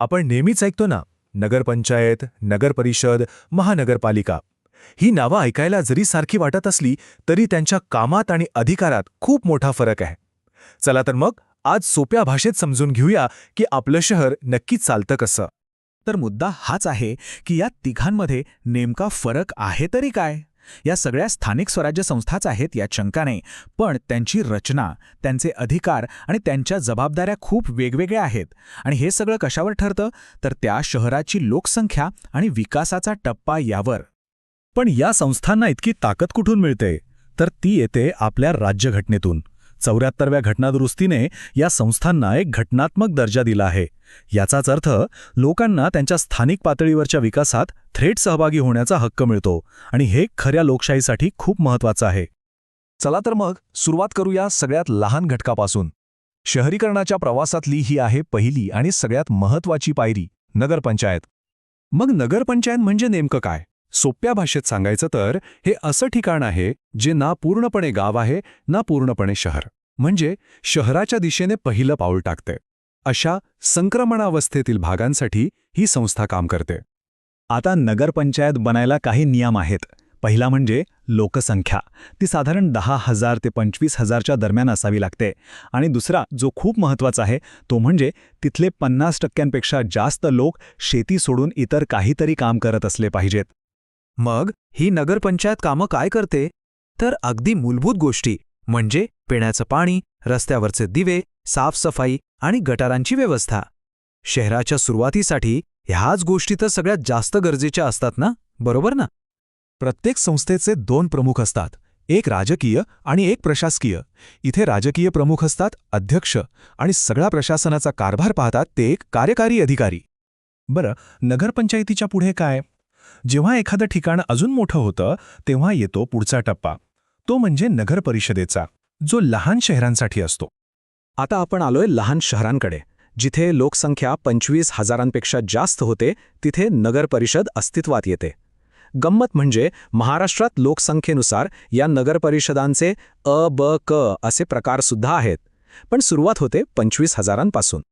आपण नेहमीच ऐकतो ना नगरपंचायत नगरपरिषद महानगरपालिका. ही नावं ऐकायला जरी सारखी वाटत असली तरी त्यांच्या कामात आणि अधिकारात खूप मोठा फरक आहे. चला तर मग आज सोप्या भाषेत समजून घेऊया की आपलं शहर नक्कीच चालतं कसं. तर मुद्दा हाच आहे की या तिघांमध्ये नेमका फरक आहे तरी काय? या सगळ्या स्थानिक स्वराज्य संस्थाच आहेत यात शंका नाही पण त्यांची रचना त्यांचे अधिकार आणि त्यांच्या जबाबदाऱ्या खूप वेगवेगळ्या आहेत. आणि हे सगळं कशावर ठरतं? तर त्या शहराची लोकसंख्या आणि विकासाचा टप्पा यावर. पण या संस्थांना इतकी ताकद कुठून मिळते? तर ती येते आपल्या राज्यघटनेतून. चौऱ्याहत्तरव्या घटनादुरुस्तीने या संस्थांना एक घटनात्मक दर्जा दिला आहे. याचाच अर्थ लोकांना त्यांच्या स्थानिक पातळीवरच्या विकासात थेट सहभागी होण्याचा हक्क मिळतो आणि हे खऱ्या लोकशाहीसाठी खूप महत्वाचं आहे. चला तर मग सुरुवात करूया सगळ्यात लहान घटकापासून. शहरीकरणाच्या प्रवासातली ही आहे पहिली आणि सगळ्यात महत्वाची पायरी नगरपंचायत. मग नगरपंचायत म्हणजे नेमकं काय? सोप्या भाषेत सांगायचं तर हे असं ठिकाण आहे जे ना पूर्णपणे गाव आहे ना पूर्णपणे शहर. म्हणजे शहराच्या दिशेने पहिलं पाऊल टाकते. अशा संक्रमणावस्थेतील भागांसाठी ही संस्था काम करते. आता नगरपंचायत बनायला काही नियम आहेत. पहिला म्हणजे लोकसंख्या. ती साधारण दहा हजार ते पंचवीस हजारच्या दरम्यान असावी लागते. आणि दुसरा जो खूप महत्त्वाचा आहे तो म्हणजे तिथले पन्नास टक्क्यांपेक्षा जास्त लोक शेती सोडून इतर काहीतरी काम करत असले पाहिजेत. मग ही नगरपंचायत कामं काय करते? तर अगदी मूलभूत गोष्टी म्हणजे पिण्याचं पाणी रस्त्यावरचे दिवे साफसफाई आणि गटारांची व्यवस्था. शहराच्या सुरुवातीसाठी ह्याच गोष्टी तर सगळ्यात जास्त गरजेच्या असतात ना बरोबर ना? प्रत्येक संस्थेचे दोन प्रमुख असतात एक राजकीय आणि एक प्रशासकीय. इथे राजकीय प्रमुख असतात अध्यक्ष आणि सगळा प्रशासनाचा कारभार पाहतात ते एक कार्यकारी अधिकारी. बरं नगरपंचायतीच्या पुढे काय? जेव्हा एखादं ठिकाण अजून मोठं होतं तेव्हा येतो पुढचा टप्पा. तो म्हणजे नगरपरिषदेचा जो लहान शहरांसाठी असतो. आता आपण आलोय लहान शहरांकडे. जिथे लोकसंख्या पंचवीस हजारांपेक्षा जास्त होते तिथे नगरपरिषद अस्तित्वात येते. गंमत म्हणजे महाराष्ट्रात लोकसंख्येनुसार या नगरपरिषदांचे अ ब क असे प्रकारसुद्धा आहेत. पण सुरुवात होते पंचवीस हजारांपासून.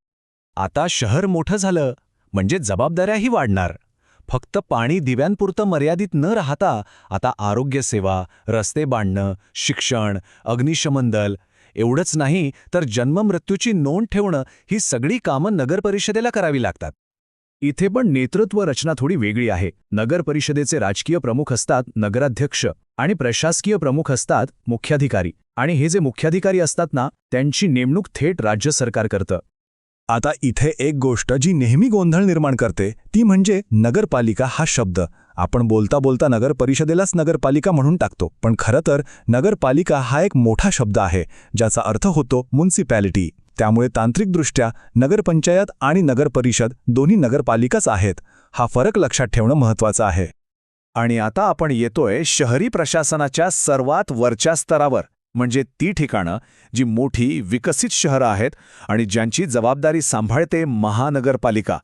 आता शहर मोठं झालं म्हणजे जबाबदाऱ्याही वाढणार. फक्त पाणी दिव्यांपुरतं मर्यादित न राहता आता आरोग्यसेवा रस्ते बांधणं शिक्षण अग्निशमन दल एवढंच नाही तर जन्ममृत्यूची नोंद ठेवणं ही सगळी कामं नगरपरिषदेला करावी लागतात. इथे पण नेतृत्व रचना थोडी वेगळी आहे. नगरपरिषदेचे राजकीय प्रमुख असतात नगराध्यक्ष आणि प्रशासकीय प्रमुख असतात मुख्याधिकारी. आणि हे जे मुख्याधिकारी असतात ना त्यांची नेमणूक थेट राज्य सरकार करतं. आता इथे एक गोष्ट जी नेहमी गोंधळ निर्माण करते ती म्हणजे नगरपालिका हा शब्द. आपण बोलता बोलता नगर परिषदेलाच नगरपालिका म्हणून टाकतो. पण खरं तर नगरपालिका हा एक मोठा शब्द आहे ज्याचा अर्थ होतो म्युन्सिपॅलिटी त्यामुळे तांत्रिकदृष्ट्या नगरपंचायत आणि नगरपरिषद दोन्ही नगरपालिकाच आहेत. हा फरक लक्षात ठेवणं महत्वाचं आहे. आणि आता आपण येतोय शहरी प्रशासनाच्या सर्वात वरच्या स्तरावर. म्हणजे ती ठिकाणं जी मोठी विकसित शहरं आहेत आणि ज्यांची जबाबदारी सांभाळते महानगरपालिका.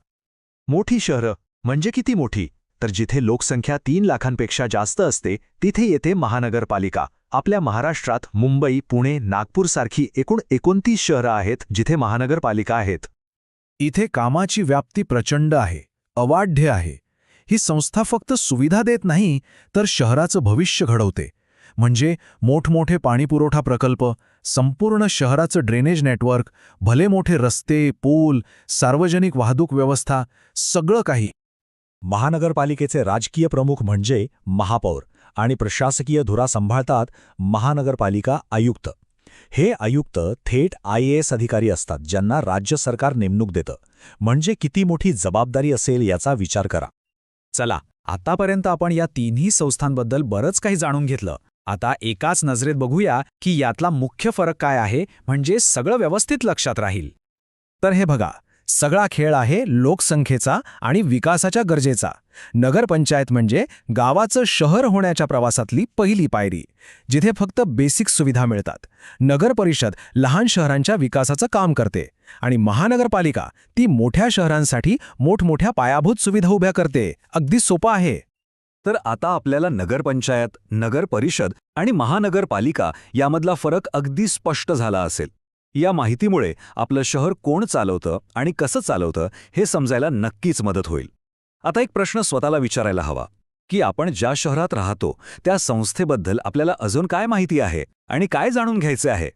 मोठी शहरं म्हणजे किती मोठी? तर जिथे लोकसंख्या तीन लाखांपेक्षा जास्त असते तिथे येते महानगरपालिका. आपल्या महाराष्ट्रात मुंबई पुणे नागपूरसारखी एकूण एकोणतीस शहरं आहेत जिथे महानगरपालिका आहेत. इथे कामाची व्याप्ती प्रचंड आहे अवाढ्य आहे. ही संस्था फक्त सुविधा देत नाही तर शहराचं भविष्य घडवते. म्हणजे मोठमोठे पाणीपुरवठा प्रकल्प संपूर्ण शहराचं ड्रेनेज नेटवर्क भले मोठे रस्ते पूल सार्वजनिक वाहतूक व्यवस्था सगळं काही. महानगरपालिकेचे राजकीय प्रमुख म्हणजे महापौर आणि प्रशासकीय धुरा सांभाळतात महानगरपालिका आयुक्त. हे आयुक्त थेट आय एस अधिकारी असतात ज्यांना राज्य सरकार नेमणूक देतं. म्हणजे किती मोठी जबाबदारी असेल याचा विचार करा. चला आतापर्यंत आपण या तिन्ही संस्थांबद्दल बरंच काही जाणून घेतलं. आता एकाच नजरेत बघूया की यातला मुख्य फरक काय आहे म्हणजे सगळं व्यवस्थित लक्षात राहील. तर हे बघा सगळा खेळ आहे लोकसंख्येचा आणि विकासाच्या गरजेचा. नगरपंचायत म्हणजे गावाचं शहर होण्याच्या प्रवासातली पहिली पायरी जिथे फक्त बेसिक सुविधा मिळतात. नगरपरिषद लहान शहरांच्या विकासाचं काम करते आणि महानगरपालिका ती मोठ्या शहरांसाठी मोठमोठ्या पायाभूत सुविधा उभ्या करते. अगदी सोपं आहे. तर आता आपल्याला नगरपंचायत नगर परिषद आणि महानगरपालिका यामधला फरक अगदी स्पष्ट झाला असेल. या माहितीमुळे आपलं शहर कोण चालवतं आणि कसं चालवतं हे समजायला नक्कीच मदत होईल. आता एक प्रश्न स्वतःला विचारायला हवा की आपण ज्या शहरात राहतो त्या संस्थेबद्दल आपल्याला अजून काय माहिती आहे आणि काय जाणून घ्यायचे आहे?